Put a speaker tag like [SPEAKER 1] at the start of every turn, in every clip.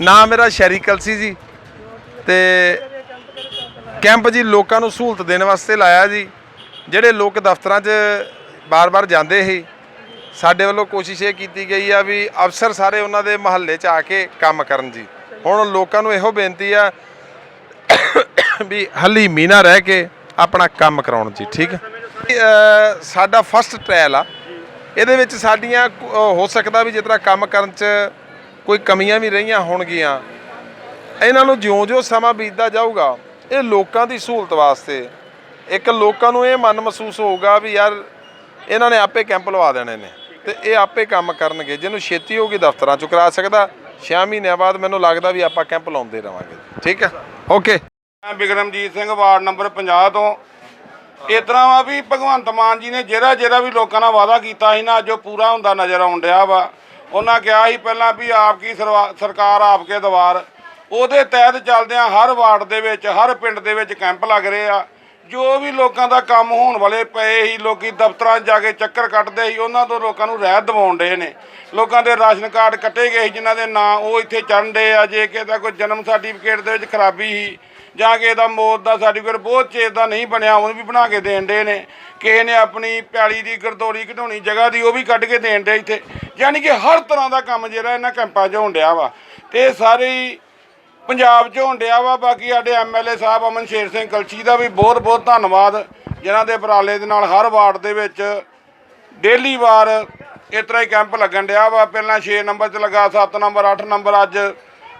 [SPEAKER 1] ਨਾਮ ਮੇਰਾ ਸ਼ੈਰੀ ਕਲਸੀ ਜੀ ਤੇ ਕੈਂਪ ਜੀ ਲੋਕਾਂ ਨੂੰ ਸਹੂਲਤ ਦੇਣ ਵਾਸਤੇ ਲਾਇਆ ਜੀ, ਜਿਹੜੇ ਲੋਕ ਦਫ਼ਤਰਾਂ 'ਚ ਬਾਰ-ਬਾਰ ਜਾਂਦੇ ਸੀ, ਸਾਡੇ ਵੱਲੋਂ ਕੋਸ਼ਿਸ਼ ਇਹ ਕੀਤੀ ਗਈ ਆ ਵੀ ਅਫਸਰ ਸਾਰੇ ਉਹਨਾਂ ਦੇ ਮਹੱਲੇ 'ਚ ਆ ਕੇ ਕੰਮ ਕਰਨ ਜੀ। ਹੁਣ ਲੋਕਾਂ ਨੂੰ ਇਹੋ ਬੇਨਤੀ ਆ ਵੀ ਹਲੀ ਮੀਨਾ ਰਹਿ ਕੇ ਆਪਣਾ ਕੰਮ ਕਰਾਉਣ ਜੀ, ਠੀਕ ਹੈ ਸਾਡਾ ਫਸਟ ਟ੍ਰਾਇਲ ਆ। ਇਹਦੇ ਵਿੱਚ ਸਾਡੀਆਂ ਹੋ ਸਕਦਾ ਵੀ ਜਿਸ ਤਰ੍ਹਾਂ ਕੰਮ ਕਰਨ 'ਚ ਕੋਈ ਕਮੀਆਂ ਵੀ ਰਹੀਆਂ ਹੋਣਗੀਆਂ। ਇਹਨਾਂ ਨੂੰ ਜਿਉਂ-ਜਿਉਂ ਸਮਾਂ ਬੀਤਦਾ ਜਾਊਗਾ, ਇਹ ਲੋਕਾਂ ਦੀ ਸਹੂਲਤ ਵਾਸਤੇ। ਇੱਕ ਲੋਕਾਂ ਨੂੰ ਇਹ ਮਨ ਮਹਿਸੂਸ ਹੋਊਗਾ ਵੀ ਯਾਰ, ਇਹਨਾਂ ਨੇ ਆਪੇ ਕੈਂਪ ਲਵਾ ਦੇਣੇ ਨੇ ਤੇ ਇਹ ਆਪੇ ਕੰਮ ਕਰਨਗੇ, ਜਿਹਨੂੰ ਛੇਤੀ ਹੋਊਗੀ ਦਫ਼ਤਰਾਂ 'ਚ ਕਰਾ ਸਕਦਾ। 6 ਮਹੀਨਿਆਂ ਬਾਅਦ ਮੈਨੂੰ ਲੱਗਦਾ ਵੀ ਆਪਾਂ ਕੈਂਪ ਲਾਉਂਦੇ ਰਵਾਂਗੇ। ਠੀਕ ਹੈ ਓਕੇ।
[SPEAKER 2] ਮੈਂ ਬਿਕਰਮਜੀਤ ਸਿੰਘ, ਵਾਰਡ ਨੰਬਰ 50 ਤੋਂ। ਇਸ ਤਰ੍ਹਾਂ ਵਾ ਵੀ ਭਗਵੰਤ ਮਾਨ ਜੀ ਨੇ ਜਿਹੜਾ ਜਿਹੜਾ ਵੀ ਲੋਕਾਂ ਨਾਲ ਵਾਅਦਾ ਕੀਤਾ ਸੀ ਨਾ, ਅੱਜ ਉਹ ਪੂਰਾ ਹੁੰਦਾ ਨਜ਼ਰ ਆਉਣ ਰਿਹਾ ਵਾ। ਉਹਨਾਂ ਕਿਹਾ ਸੀ ਪਹਿਲਾਂ ਵੀ ਆਪ ਕੀ ਸਰਵਾ- ਸਰਕਾਰ ਆਪ ਕੇ ਦਵਾਰ। ਉਹਦੇ ਤਹਿਤ ਚੱਲਦਿਆਂ ਹਰ ਵਾਰਡ ਦੇ ਵਿੱਚ, ਹਰ ਪਿੰਡ ਦੇ ਵਿੱਚ ਕੈਂਪ ਲੱਗ ਰਹੇ ਆ। ਜੋ ਵੀ ਲੋਕਾਂ ਦਾ ਕੰਮ ਹੋਣ ਵਾਲੇ ਪਏ ਸੀ, ਲੋਕੀ ਦਫ਼ਤਰਾਂ 'ਚ ਜਾ ਕੇ ਚੱਕਰ ਕੱਟਦੇ ਸੀ, ਉਹਨਾਂ ਤੋਂ ਲੋਕਾਂ ਨੂੰ ਰਹਿਤ ਦਿਵਾਉਣ ਡੇ ਨੇ। ਲੋਕਾਂ ਦੇ ਰਾਸ਼ਨ ਕਾਰਡ ਕੱਟੇ ਗਏ ਸੀ, ਜਿਨ੍ਹਾਂ ਦੇ ਨਾਂ ਉਹ ਇੱਥੇ ਚੜ੍ਹਨ ਡੇ ਆ। ਜੇ ਕਿ ਦਾ ਕੋਈ ਜਨਮ ਸਰਟੀਫਿਕੇਟ ਦੇ ਵਿੱਚ ਖਰਾਬੀ ਸੀ ਜਾਂ ਕਿਸੇ ਦਾ ਮੌਤ ਦਾ ਸਰਟੀਫਿਕੇਟ ਬਹੁਤ ਚੇਰ ਦਾ ਨਹੀਂ ਬਣਿਆ, ਉਹਨੂੰ ਵੀ ਬਣਾ ਕੇ ਦੇਣ ਡੇ ਨੇ। ਕਿਸੇ ਨੇ ਆਪਣੀ ਪਿਆਲੀ ਦੀ, ਗਰਦੋਰੀ ਘਟਾਉਣੀ ਜਗ੍ਹਾ ਦੀ, ਉਹ ਵੀ ਕੱਢ ਕੇ ਦੇਣ ਡੇ ਇੱਥੇ। ਯਾਨੀ ਕਿ ਹਰ ਤਰ੍ਹਾਂ ਦਾ ਕੰਮ ਜਿਹੜਾ ਇਹਨਾਂ ਕੈਂਪਾਂ 'ਚ ਹੋਣ ਡਿਆ ਵਾ। ਤੇ ਸਾਰੇ ਹੀ ਪੰਜਾਬ 'ਚ ਹੋਣ ਡਿਆ ਵਾ। ਬਾਕੀ ਸਾਡੇ ਐਮਐਲਏ ਸਾਹਿਬ ਅਮਨ ਸ਼ੇਰ ਸਿੰਘ ਕਲਚੀ ਦਾ ਵੀ ਬਹੁਤ ਬਹੁਤ ਧੰਨਵਾਦ। ਜਿਨ੍ਹਾਂ ਦੇ ਉਪਰਾਲੇ ਦੇ ਨਾਲ ਹਰ ਵਾਰਡ ਦੇ ਵਿੱਚ ਡੇਲੀ ਵਾਰ ਇਸ ਤਰ੍ਹਾਂ ਹੀ ਕੈਂਪ ਲੱਗਣ ਡਿਆ ਵਾ। ਪਹਿਲਾਂ 6 ਨੰਬਰ 'ਚ ਲੱਗਾ 7 ਨੰਬਰ 8 ਨੰਬਰ ਅੱਜ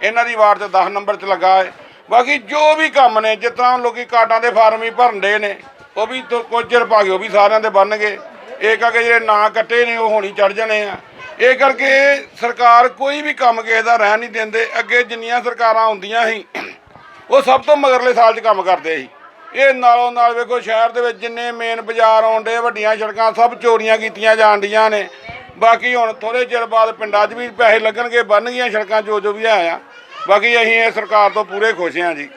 [SPEAKER 2] ਇਹਨਾਂ ਦੀ ਵਾਰਡ 'ਚ 10 ਨੰਬਰ 'ਚ ਲੱਗਾ ਹੈ। ਬਾਕੀ ਜੋ ਵੀ ਕੰਮ ਨੇ, ਜਿਸ ਤਰ੍ਹਾਂ ਲੋਕੀ ਕਾਰਡਾਂ ਦੇ ਫਾਰਮ ਹੀ ਭਰਨ ਦੇ ਨੇ, ਉਹ ਵੀ ਕੁਝ ਚਿਰ ਪਾ ਕੇ ਉਹ ਵੀ ਸਾਰਿਆਂ ਦੇ ਬਣਨਗੇ। ਇਹ ਕਰਕੇ ਜਿਹੜੇ ਨਾਂ ਕੱਟੇ ਨੇ, ਉਹ ਹੋਣੀ ਚੜ ਜਾਣੇ ਆ। ਇਹ ਕਰਕੇ ਸਰਕਾਰ ਕੋਈ ਵੀ ਕੰਮ ਕਿਸੇ ਦਾ ਰਹਿ ਨਹੀਂ ਦਿੰਦੇ। ਅੱਗੇ ਜਿੰਨੀਆਂ ਸਰਕਾਰਾਂ ਹੁੰਦੀਆਂ ਸੀ, ਉਹ ਸਭ ਤੋਂ ਮਗਰਲੇ ਸਾਲ 'ਚ ਕੰਮ ਕਰਦੇ ਸੀ। ਇਹ ਨਾਲੋਂ ਨਾਲ ਵੇਖੋ ਸ਼ਹਿਰ ਦੇ ਵਿੱਚ ਜਿੰਨੇ ਮੇਨ ਬਾਜ਼ਾਰ ਆਉਂਦੇ ਵੱਡੀਆਂ ਸੜਕਾਂ, ਸਭ ਚੋਰੀਆਂ ਕੀਤੀਆਂ ਜਾਂਦੀਆਂ ਨੇ। ਬਾਕੀ ਹੁਣ ਥੋੜੇ ਚਿਰ ਬਾਅਦ ਪਿੰਡਾਂ 'ਚ ਵੀ ਪੈਸੇ ਲੱਗਣਗੇ, ਬਣਨਗੀਆਂ ਸੜਕਾਂ ਜੋ ਜੋ ਵੀ ਹੈ ਬਾਕੀ ਅਸੀਂ ਇਹ ਸਰਕਾਰ ਤੋਂ ਪੂਰੇ ਖੁਸ਼ ਹਾਂ ਜੀ।